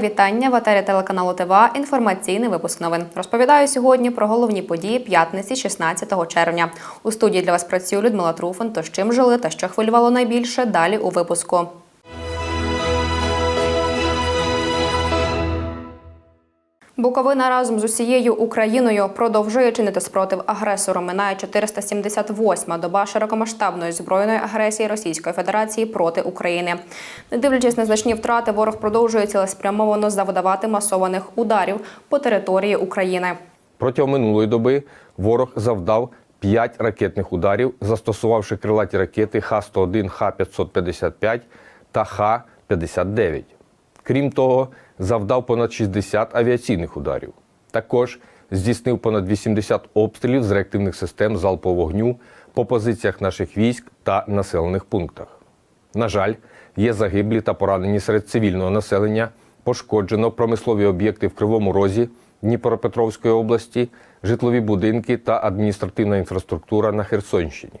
Вітання в етері телеканалу ТВА. Інформаційний випуск новин. Розповідаю сьогодні про головні події п'ятниці, 16 червня. У студії для вас працює Людмила Труфан. То з чим жили та що хвилювало найбільше далі у випуску. Буковина разом з усією Україною продовжує чинити спротив агресору. Минає 478-ма доба широкомасштабної збройної агресії Російської Федерації проти України. Не дивлячись на значні втрати, ворог продовжує цілеспрямовано завдавати масованих ударів по території України. Протягом минулої доби ворог завдав 5 ракетних ударів, застосувавши крилаті ракети Х-101, Х-555 та Х-59. Крім того, завдав понад 60 авіаційних ударів. Також здійснив понад 80 обстрілів з реактивних систем залпового вогню по позиціях наших військ та населених пунктах. На жаль, є загиблі та поранені серед цивільного населення, пошкоджено промислові об'єкти в Кривому Розі, Дніпропетровської області, житлові будинки та адміністративна інфраструктура на Херсонщині.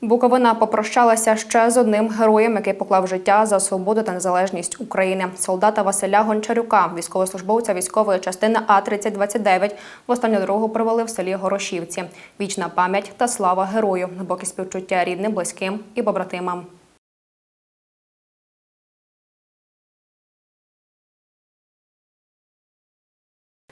Буковина попрощалася ще з одним героєм, який поклав життя за свободу та незалежність України. Солдата Василя Гончарюка, військовослужбовця військової частини А 3029 в останню дорогу провели в селі Горошівці. Вічна пам'ять та слава герою, глибокі співчуття рідним, близьким і побратимам.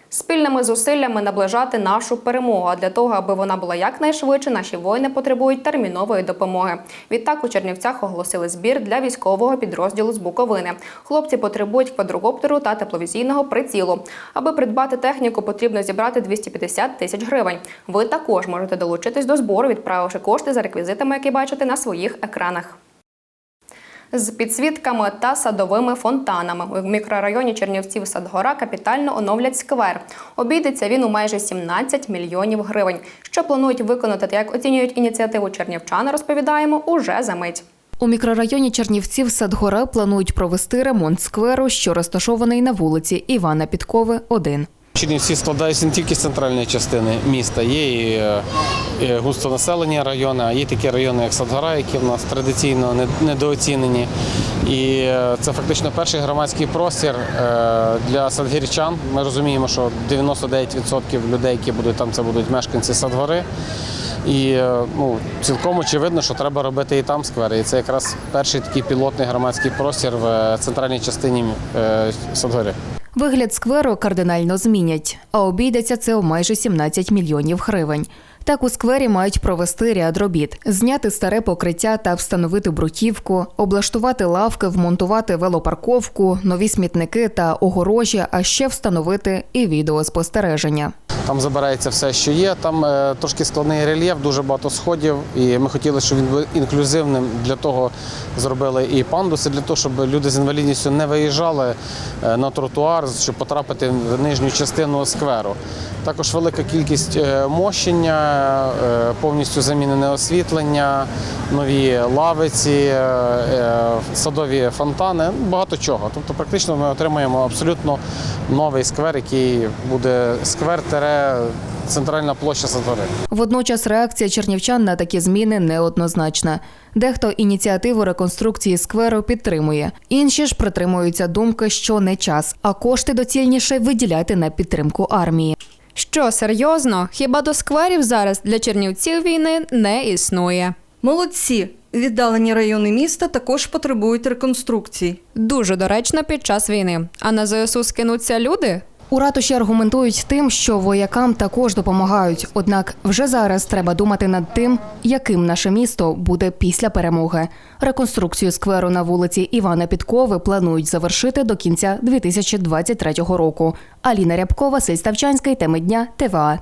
Спільними зусиллями наближати нашу перемогу. А для того, аби вона була якнайшвидше, наші воїни потребують термінової допомоги. Відтак у Чернівцях оголосили збір для військового підрозділу з Буковини. Хлопці потребують квадрокоптеру та тепловізійного прицілу. Аби придбати техніку, потрібно зібрати 250 тисяч гривень. Ви також можете долучитись до збору, відправивши кошти за реквізитами, які бачите на своїх екранах з підсвітками та садовими фонтанами. У мікрорайоні Чернівців Садгора капітально оновлять сквер. Обійдеться він у майже 17 мільйонів гривень. Що планують виконати та як оцінюють ініціативу чернівчани, розповідаємо уже за мить. У мікрорайоні Чернівців Садгора планують провести ремонт скверу, що розташований на вулиці Івана Підкови, 1. Чернівці складаються не тільки з центральної частини міста, є і, е, густонаселені райони, а є такі райони, як Садгора, які в нас традиційно недооцінені. І е, це фактично перший громадський простір е, для садгірчан. Ми розуміємо, що 99% людей, які будуть там, це будуть мешканці Садгори. І ну, цілком очевидно, що треба робити і там сквери. І це якраз перший такий пілотний громадський простір в центральній частині Садгори. Вигляд скверу кардинально змінять, а обійдеться це у майже 17 мільйонів гривень. Так у сквері мають провести ряд робіт: зняти старе покриття та встановити бруківку, облаштувати лавки, вмонтувати велопарковку, нові смітники та огорожі, а ще встановити і відеоспостереження. Там забирається все, що є. Там е, трошки складний рельєф, дуже багато сходів. І ми хотіли, щоб він був інклюзивним. Для того зробили і пандуси, для того, щоб люди з інвалідністю не виїжджали е, на тротуар, щоб потрапити в нижню частину скверу. Також велика кількість е, мощення, е, повністю замінене освітлення, нові лавиці, садові фонтани, багато чого. Тобто, практично ми отримаємо абсолютно новий сквер, який буде сквер тере центральна площа Садгори. Водночас реакція чернівчан на такі зміни неоднозначна. Дехто ініціативу реконструкції скверу підтримує, інші ж притримуються думки, що не час, а кошти доцільніше виділяти на підтримку армії. Що серйозно? Хіба до скверів зараз для чернівців війни не існує? Молодці! Віддалені райони міста також потребують реконструкцій. Дуже доречно під час війни. А на ЗСУ скинуться люди? У ратуші аргументують тим, що воякам також допомагають. Однак вже зараз треба думати над тим, яким наше місто буде після перемоги. Реконструкцію скверу на вулиці Івана Підкови планують завершити до кінця 2023 року. Аліна Рябкова, Ставчанський, теми дня ТВА.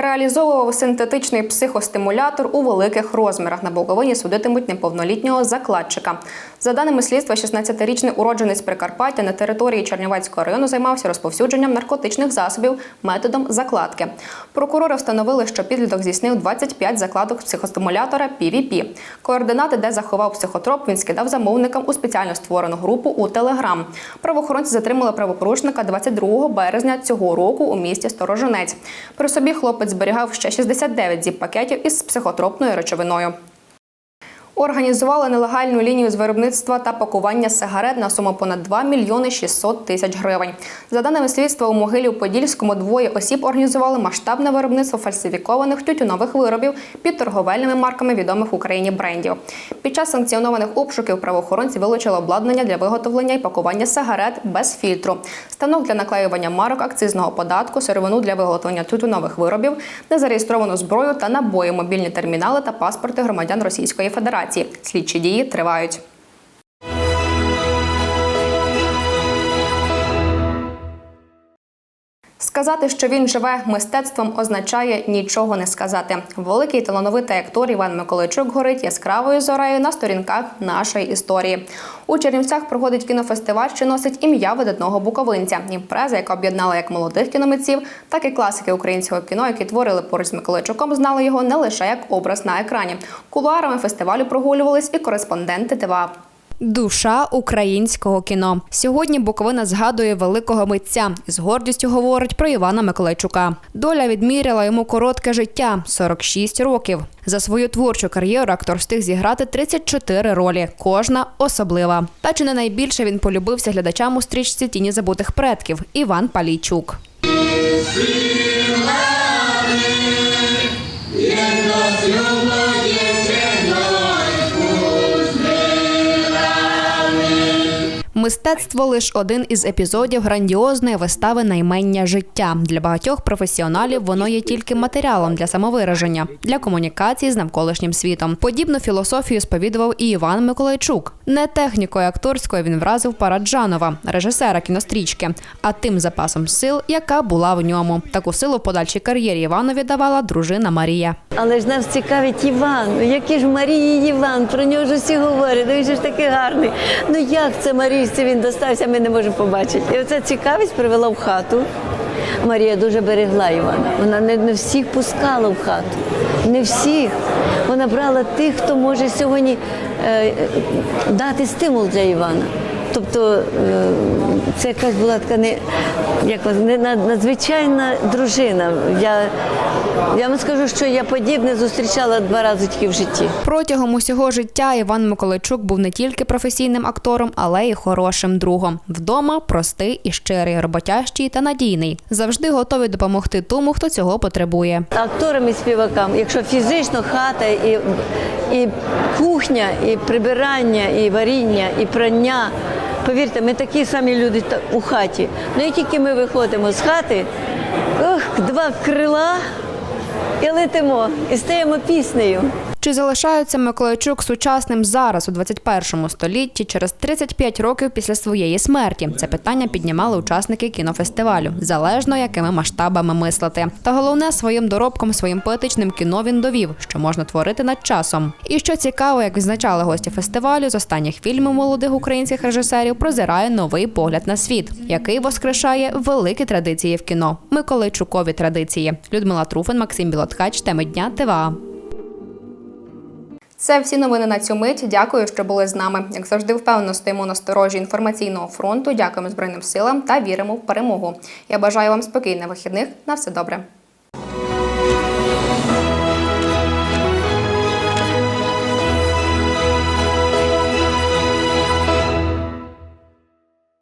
Реалізовував синтетичний психостимулятор у великих розмірах. На Буковині судитимуть неповнолітнього закладчика. За даними слідства, 16-річний уродженець Прикарпаття на території Чернівецького району займався розповсюдженням наркотичних засобів методом закладки. Прокурори встановили, що підліток здійснив 25 закладок психостимулятора PVP. Координати, де заховав психотроп, він скидав замовникам у спеціально створену групу у Телеграм. Правоохоронці затримали правопорушника 22 березня цього року у місті Сторожинець. При собі хлопець зберігав ще 69 зіп-пакетів із психотропною речовиною. Організували нелегальну лінію з виробництва та пакування сигарет на суму понад 2 мільйони 600 тисяч гривень. За даними слідства, у могилі у Подільському двоє осіб організували масштабне виробництво фальсифікованих тютюнових виробів під торговельними марками відомих в Україні брендів. Під час санкціонованих обшуків правоохоронці вилучили обладнання для виготовлення і пакування сигарет без фільтру, станок для наклеювання марок акцизного податку, сировину для виготовлення тютюнових виробів, незареєстровану зброю та набої, мобільні термінали та паспорти громадян Російської Федерації. Слідчі дії тривають. Сказати, що він живе мистецтвом, означає нічого не сказати. Великий талановитий актор Іван Миколайчук горить яскравою зорею на сторінках нашої історії. У Чернівцях проходить кінофестиваль, що носить ім'я видатного буковинця. Імпреза, яка об'єднала як молодих кіномитців, так і класики українського кіно, які творили поруч з Миколайчуком, знали його не лише як образ на екрані. Кулуарами фестивалю прогулювались і кореспонденти ТВА. Душа українського кіно. Сьогодні Буковина згадує великого митця з гордістю говорить про Івана Миколайчука. Доля відміряла йому коротке життя 46 років. За свою творчу кар'єру актор встиг зіграти 34 ролі, кожна особлива. Та чи не найбільше він полюбився глядачам у стрічці Тіні забутих предків Іван Палійчук. Мистецтво лише один із епізодів грандіозної вистави наймення життя. Для багатьох професіоналів воно є тільки матеріалом для самовираження, для комунікації з навколишнім світом. Подібну філософію сповідував і Іван Миколайчук. Не технікою акторською він вразив Параджанова, режисера кінострічки, а тим запасом сил, яка була в ньому. Таку силу в подальшій кар'єрі Іванові давала дружина Марія. Але ж нас цікавить Іван. Ну, який ж Марії Іван? Про нього ж усі говорять. Він ж такий гарний. Ну як це Марійці він достався, ми не можемо побачити. І оця цікавість привела в хату. Марія дуже берегла Івана. Вона не, не всіх пускала в хату. Не всіх. Вона брала тих, хто може сьогодні е, дати стимул для Івана. Тобто е, це якась була така не, як, надзвичайна дружина. Я, я вам скажу, що я подібне зустрічала два рази тільки в житті. Протягом усього життя Іван Миколайчук був не тільки професійним актором, але й хорошим другом. Вдома простий і щирий, роботящий та надійний. Завжди готовий допомогти тому, хто цього потребує. Акторам і співакам, якщо фізично хата, і, і кухня, і прибирання, і варіння, і прання. Повірте, ми такі самі люди у хаті. Ну і тільки ми виходимо з хати, ох, два крила і летимо, і стаємо піснею. Чи залишається Миколайчук сучасним зараз у 21 столітті через 35 років після своєї смерті? Це питання піднімали учасники кінофестивалю, залежно якими масштабами мислити. Та головне своїм доробком, своїм поетичним кіно він довів, що можна творити над часом. І що цікаво, як відзначали гості фестивалю, з останніх фільмів молодих українських режисерів прозирає новий погляд на світ, який воскрешає великі традиції в кіно. Миколайчукові традиції. Людмила Труфин, Максим Білоткач, теми дня ТВА. Це всі новини на цю мить. Дякую, що були з нами. Як завжди, впевнено стоїмо на сторожі інформаційного фронту. Дякуємо Збройним силам та віримо в перемогу. Я бажаю вам спокійних вихідних. На все добре.